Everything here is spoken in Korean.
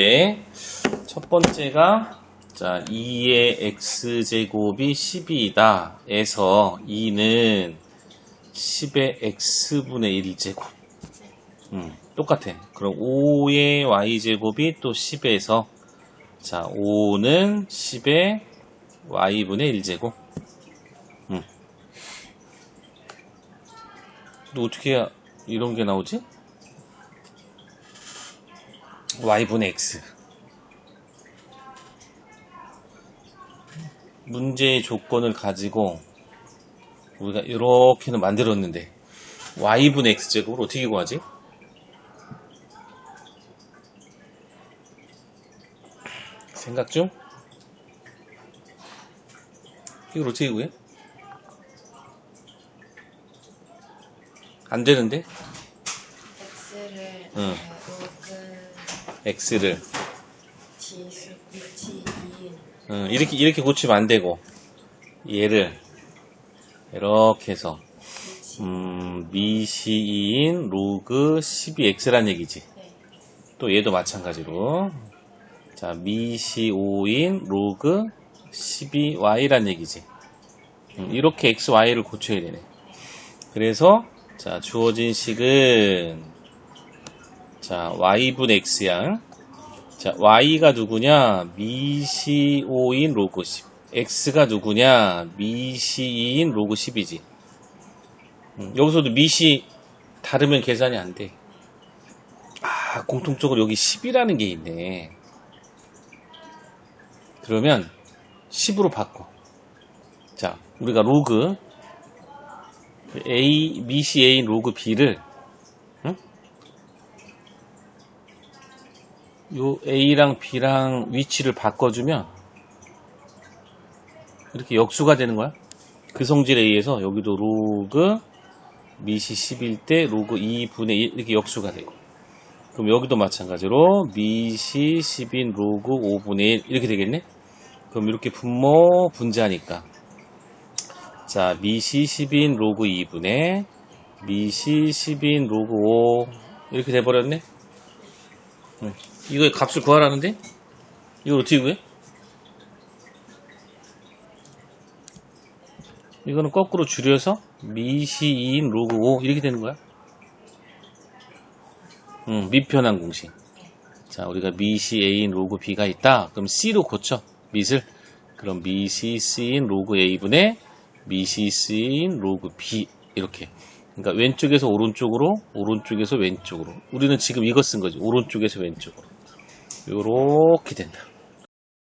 때 첫 번째가 자 2의 x제곱이 12이다. 에서 2는 10의 x분의 1제곱. 음, 똑같아. 그럼 5의 y제곱이 또 10에서 자 5는 10의 y분의 1제곱. 음. 근데 어떻게 이런 게 나오지? Y분의 x 문제의 조건을 가지고 우리가 이렇게는 만들었는데 y분의 x제곱을 어떻게 구하지? 생각 중? 이걸 어떻게 구해? 안 되는데? x를 응. X를 지수 위치 2인 응, 이렇게 이렇게 고치면 안 되고 얘를 이렇게 해서 위치 음, 미시인 로그 12x란 얘기지. 네. 또 얘도 마찬가지로 자 미시5인 로그 12y란 얘기지. 음, 이렇게 x, y를 고쳐야 되네. 그래서 자 주어진 식은 자 y분 x양 자 y가 누구냐 미시5인 로그 10 x가 누구냐 미시2인 로그 10이지. 음, 여기서도 미시 다르면 계산이 안 돼. 아, 공통적으로 여기 10이라는 게 있네. 그러면 10으로 바꿔. 자, 우리가 로그 그 A, 미시 A인 로그 B를 요 A랑 B랑 위치를 바꿔주면 이렇게 역수가 되는 거야. 그 성질에 의해서 여기도 로그 미시 10일 때 로그 2분의 1 이렇게 역수가 되고. 그럼 여기도 마찬가지로 미시 10인 로그 5분의 1 이렇게 되겠네? 그럼 이렇게 분모 분자니까. 자 미시 10인 로그 2분의 미시 10인 로그 5 이렇게 돼버렸네 응. 이거 값을 구하라는데 이걸 어떻게 구해? 이거는 거꾸로 줄여서 미시 2인 로그 5 이렇게 되는 거야. 음, 미편한 공식. 자, 우리가 미시 A인 로그 B가 있다. 그럼 C로 고쳐. 밑을. 그럼 미시 C인 로그 A분의 미시 C인 로그 B 이렇게. 그러니까 왼쪽에서 오른쪽으로, 오른쪽에서 왼쪽으로. 우리는 지금 이거 쓴 거지. 오른쪽에서 왼쪽으로. 요렇게 된다.